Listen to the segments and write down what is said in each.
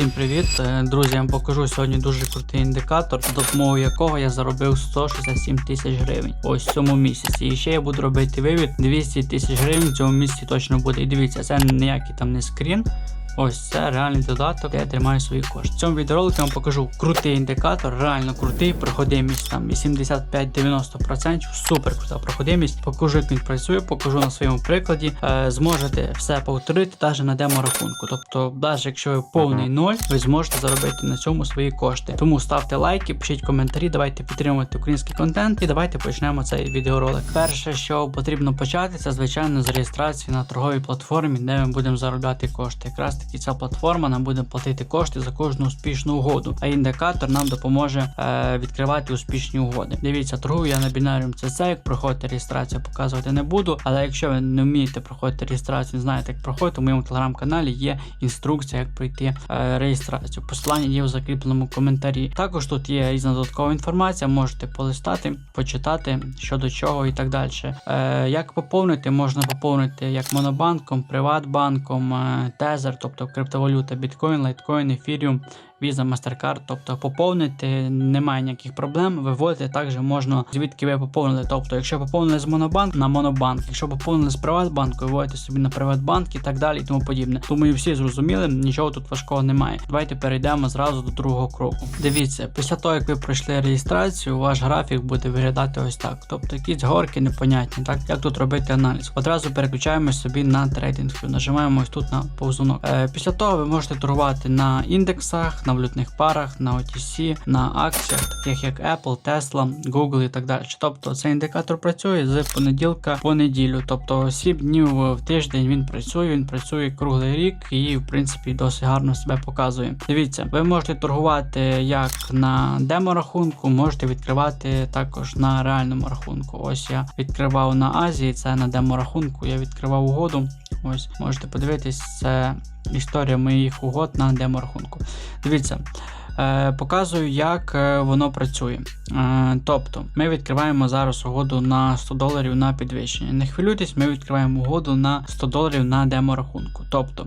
Всім привіт! Е, Друзі, я вам покажу сьогодні дуже крутий індикатор, за допомогою якого я заробив 167 тисяч гривень ось в цьому місяці. І ще я буду робити вивід 200 тисяч гривень в цьому місяці точно буде. І дивіться, це ніякий там не скрін. Ось це реальний додаток, де я тримаю свої кошти. В цьому відеоролику я вам покажу крутий індикатор, реально крутий, проходимість там 85-90%, супер крута проходимість. Покажу, як він працює, покажу на своєму прикладі. Е, зможете все повторити навіть на демо-рахунку. Тобто, навіть якщо ви повний ноль, ви зможете заробити на цьому свої кошти. Тому ставте лайки, пишіть коментарі, давайте підтримувати український контент і давайте почнемо цей відеоролик. Перше, що потрібно почати, це звичайно з реєстрації на торговій платформі, де ми будемо заробляти кошти. Якраз таки ця платформа нам буде платити кошти за кожну успішну угоду, а індикатор нам допоможе е, відкривати успішні угоди. Дивіться, торгую я на бінаріум CC, як проходити реєстрацію, показувати не буду. Але якщо ви не вмієте проходити реєстрацію, не знаєте, як проходити, у моєму телеграм-каналі є інструкція, як пройти е, реєстрацію. Посилання є в закріпленому коментарі. Також тут є різна додаткова інформація, можете полистати, почитати що до чого і так далі. Е, як поповнити, можна поповнити як монобанком, приватбанком, тезер, тобто криптовалюта, біткоін, лайткоін, ефіріум. Visa, MasterCard, тобто поповнити немає ніяких проблем. Виводити також можна звідки ви поповнили. Тобто, якщо поповнили з Монобанк на Монобанк, якщо поповнили з Приватбанку, виводите собі на Приватбанк і так далі, і тому подібне. Думаю, всі зрозуміли, нічого тут важкого немає. Давайте перейдемо зразу до другого кроку. Дивіться, після того як ви пройшли реєстрацію, ваш графік буде виглядати ось так. Тобто якісь горки непонятні, так як тут робити аналіз. Одразу переключаємо собі на трейдинг. Нажимаємо ось тут на повзунок. Е, після того ви можете торгувати на індексах на валютних парах, на OTC, на акціях, таких як Apple, Tesla, Google і так далі. Тобто цей індикатор працює з понеділка по неділю, тобто 7 днів в тиждень він працює, він працює круглий рік і, в принципі, досить гарно себе показує. Дивіться, ви можете торгувати як на демо-рахунку, можете відкривати також на реальному рахунку. Ось я відкривав на Азії, це на демо-рахунку, я відкривав угоду. Ось можете подивитись, це історія моїх угод на демо-рахунку. Дивіться, е, показую, як е, воно працює. Е, тобто, ми відкриваємо зараз угоду на 100 доларів на підвищення. Не хвилюйтесь, ми відкриваємо угоду на 100 доларів на демо-рахунку. Тобто,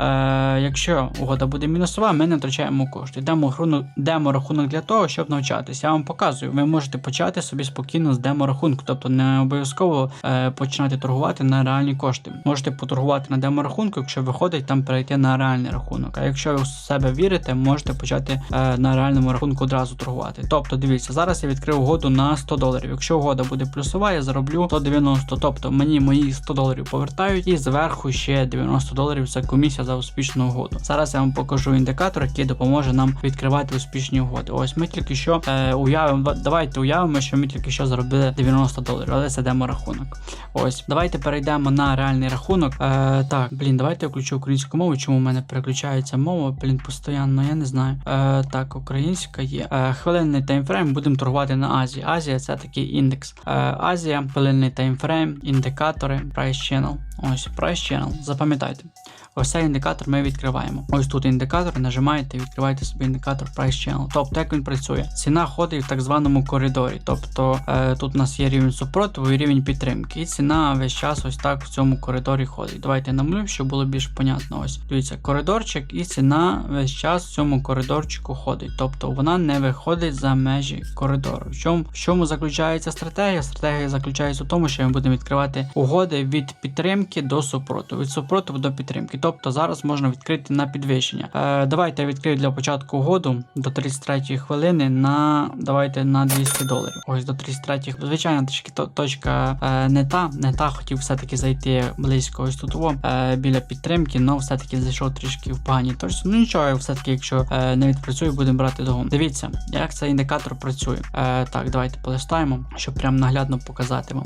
Е, якщо угода буде мінусова, ми не втрачаємо кошти. Демо, демо рахунок для того, щоб навчатися. Я вам показую, ви можете почати собі спокійно з демо рахунку, тобто не обов'язково е, починати торгувати на реальні кошти. Можете поторгувати на демо рахунку, якщо виходить там перейти на реальний рахунок. А якщо ви в себе вірите, можете почати е, на реальному рахунку одразу торгувати. Тобто, дивіться, зараз я відкрив угоду на 100 доларів. Якщо угода буде плюсова, я зароблю 190. Тобто мені мої 100 доларів повертають, і зверху ще 90 доларів це комісія за успішну угоду. Зараз я вам покажу індикатор, який допоможе нам відкривати успішні угоди. Ось ми тільки що е, уявимо, давайте уявимо, що ми тільки що заробили 90 доларів, але це демо рахунок. Ось, давайте перейдемо на реальний рахунок. Е, Так, блін, давайте я включу українську мову. Чому в мене переключається мова? Блін, постійно, я не знаю. Е, Так, українська є. Е, Хвилинний таймфрейм будемо торгувати на Азії. Азія це такий індекс. Е, Азія, хвилинний таймфрейм, індикатори, price channel. Ось price channel. Запам'ятайте. Ось цей індикатор ми відкриваємо. Ось тут індикатор, нажимаєте і відкриваєте собі індикатор Price Channel. Тобто, як він працює? Ціна ходить в так званому коридорі. Тобто е, тут у нас є рівень супротиву і рівень підтримки. І ціна весь час ось так в цьому коридорі ходить. Давайте намалюємо, щоб було більш понятно. Ось дивіться, коридорчик, і ціна весь час в цьому коридорчику ходить. Тобто вона не виходить за межі коридору. В чому, в чому заключається стратегія? Стратегія заключається в тому, що ми будемо відкривати угоди від підтримки до супротиву, від супротиву до підтримки. Тобто зараз можна відкрити на підвищення. Е, Давайте я відкрию для початку угоду до 33 хвилини на давайте на 200 доларів. Ось до 33 Звичайно, трішки точка е, не та, не та. Хотів все-таки зайти близько ось тут е, біля підтримки, але все-таки зайшов трішки в поганій точці. Ну нічого, все-таки, якщо е, не відпрацюю, будемо брати догон. Дивіться, як цей індикатор працює. Е, Так, давайте полистаємо, щоб прям наглядно показати вам.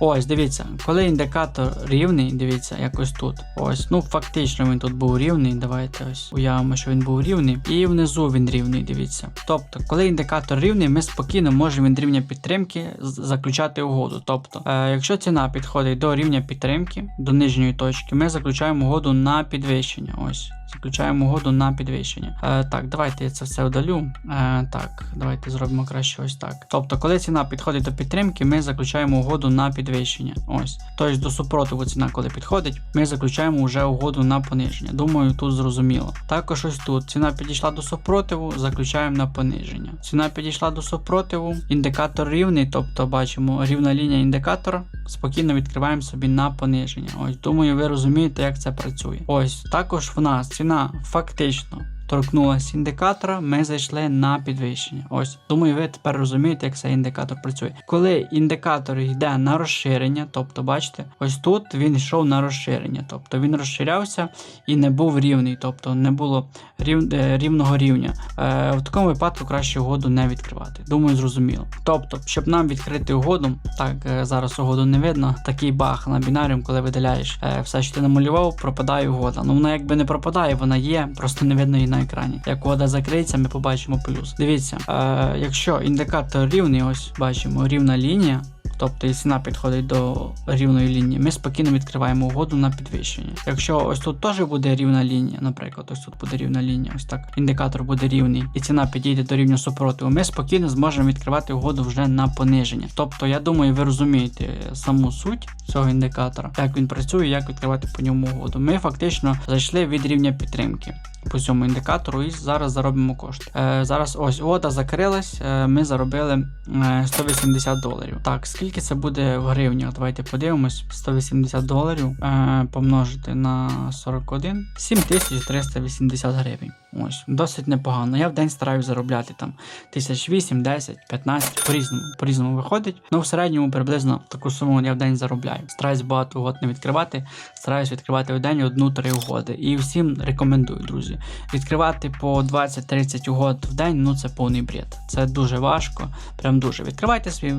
Ось, дивіться, коли індикатор рівний, дивіться, якось тут. Ось, ну фактично він тут був рівний. Давайте ось уявимо, що він був рівний. І внизу він рівний, дивіться. Тобто, коли індикатор рівний, ми спокійно можемо від рівня підтримки заключати угоду. Тобто, е, якщо ціна підходить до рівня підтримки, до нижньої точки, ми заключаємо угоду на підвищення. Ось. Заключаємо угоду на підвищення. Е, так, давайте я це все удалю. Е, так, давайте зробимо краще ось так. Тобто, коли ціна підходить до підтримки, ми заключаємо угоду на підвищення. Ось. Тобто до супротиву ціна, коли підходить, ми заключаємо вже угоду на пониження. Думаю, тут зрозуміло. Також ось тут ціна підійшла до супротиву, заключаємо на пониження. Ціна підійшла до супротиву, індикатор рівний, тобто бачимо рівна лінія індикатора. Спокійно відкриваємо собі на пониження. Ось, думаю, ви розумієте, як це працює. Ось також в нас ціна фактично. Торкнулася індикатора, ми зайшли на підвищення. Ось, думаю, ви тепер розумієте, як цей індикатор працює. Коли індикатор йде на розширення, тобто, бачите, ось тут він йшов на розширення, тобто він розширявся і не був рівний, тобто не було рів, е, рівного рівня. Е, в такому випадку краще угоду не відкривати. Думаю, зрозуміло. Тобто, щоб нам відкрити угоду, так е, зараз угоду не видно. Такий баг на бінаріум, коли видаляєш е, все, що ти намалював, пропадає угода. Ну вона якби не пропадає, вона є, просто не видно її на екрані. Як угода закриється, ми побачимо плюс. Дивіться, е, якщо індикатор рівний, ось бачимо рівна лінія. Тобто і ціна підходить до рівної лінії, ми спокійно відкриваємо угоду на підвищення. Якщо ось тут теж буде рівна лінія, наприклад, ось тут буде рівна лінія, ось так індикатор буде рівний, і ціна підійде до рівня супротиву, ми спокійно зможемо відкривати угоду вже на пониження. Тобто, я думаю, ви розумієте саму суть цього індикатора, як він працює, як відкривати по ньому угоду. Ми фактично зайшли від рівня підтримки. По цьому індикатору і зараз заробимо кошти. Е, зараз ось вода закрилась, е, ми заробили е, 180 доларів. Так, скільки це буде в гривнях? Давайте подивимось. 180 доларів е, помножити на 41 7380 гривень. Ось, досить непогано. Я в день стараюсь заробляти там 1008, 10, 15, по-різному, по-різному виходить. Ну, в середньому приблизно таку суму я в день заробляю. Стараюсь багато угод не відкривати, стараюсь відкривати в день одну-три угоди. І всім рекомендую, друзі. Відкривати по 20-30 угод в день, ну це повний бред. Це дуже важко, прям дуже. Відкривайте собі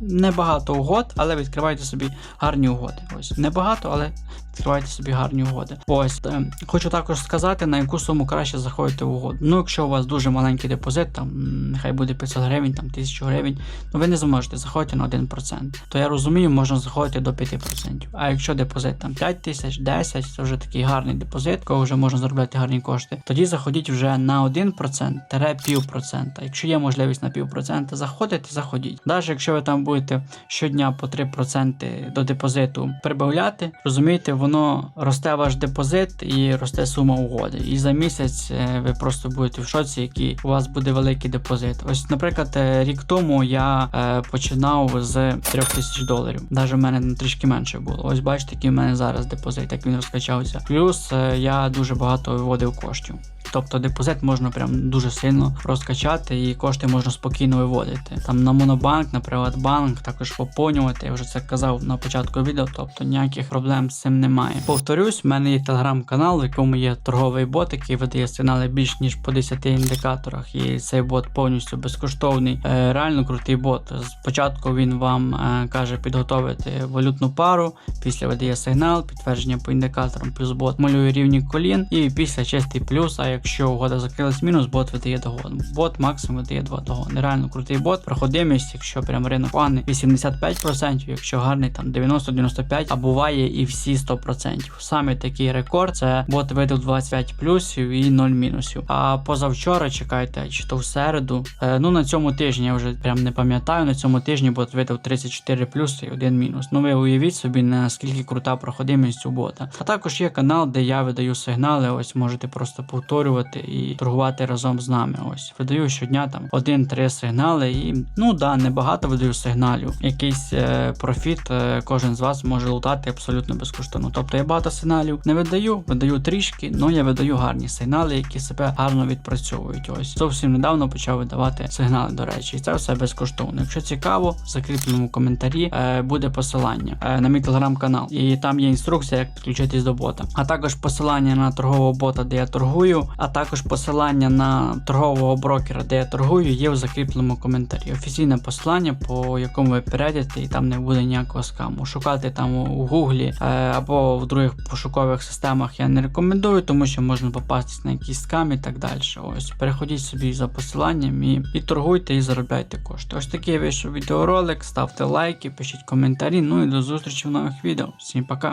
небагато угод, але відкривайте собі гарні угоди. Ось небагато, але відкривайте собі гарні угоди. Ось е, хочу також сказати, на яку суму краще заходити в угоду. Ну, якщо у вас дуже маленький депозит, там нехай буде 500 гривень, там 1000 гривень, ну ви не зможете заходити на 1%. То я розумію, можна заходити до 5%. А якщо депозит там 5 тисяч, 10, це вже такий гарний депозит, кого вже можна заробляти гарні кошти. Тоді заходіть вже на 1%-1,5%. Якщо є можливість на півпроцента заходити, заходіть. Навіть якщо ви там будете щодня по 3% до депозиту прибавляти, розумієте, воно росте ваш депозит і росте сума угоди. І за місяць е, ви просто будете в шоці, який у вас буде великий депозит. Ось, наприклад, е, рік тому я е, починав з 3000 доларів. Навіть в мене трішки менше було. Ось бачите, який в мене зараз депозит, як він розкачався. Плюс я дуже багато виводив коштів. Тобто депозит можна прям дуже сильно розкачати і кошти можна спокійно виводити. Там на Монобанк, на Приватбанк, також поповнювати. Я вже це казав на початку відео, тобто ніяких проблем з цим немає. Повторюсь, в мене є телеграм-канал, в якому є торговий бот, який видає сигнали більш ніж по 10 індикаторах. І цей бот повністю безкоштовний. Е, реально крутий бот. Спочатку він вам е, каже підготовити валютну пару, після видає сигнал, підтвердження по індикаторам, плюс бот малює рівні колін, і після чистий плюс. А якщо угода закрилась мінус, бот видає догон. Бот максимум видає 2 догони. Реально крутий бот. Проходимість, якщо прям ринок поганий, 85%, якщо гарний там 90-95%, а буває і всі 100%. Саме такий рекорд це бот видав 25 плюсів і 0 мінусів. А позавчора чекайте, чи то в середу. Е, ну на цьому тижні я вже прям не пам'ятаю. На цьому тижні бот видав 34 плюси і 1 мінус. Ну ви уявіть собі, наскільки крута проходимість у бота. А також є канал, де я видаю сигнали. Ось можете просто повторювати і торгувати разом з нами. Ось видаю щодня там один-три сигнали. І ну да, небагато видаю сигналів. Якийсь е, профіт е, кожен з вас може лутати абсолютно безкоштовно. Тобто я багато сигналів не видаю, видаю трішки, але я видаю гарні сигнали, які себе гарно відпрацьовують. Ось зовсім недавно почав видавати сигнали, до речі, і це все безкоштовно. Якщо цікаво, в закріпленому коментарі е, буде посилання е, на мій телеграм-канал, і там є інструкція, як підключитись до бота. А також посилання на торгового бота, де я торгую, а також посилання на торгового брокера, де я торгую, є в закріпленому коментарі. Офіційне посилання, по якому ви перейдете, і там не буде ніякого скаму. Шукати там у гуглі е, або в других пошукових системах я не рекомендую, тому що можна попастись на якийсь скам і так далі. Ось переходіть собі за посиланням і, і торгуйте і заробляйте кошти. Ось такий вийшов відеоролик. Ставте лайки, пишіть коментарі. Ну і до зустрічі в нових відео. Всім пока.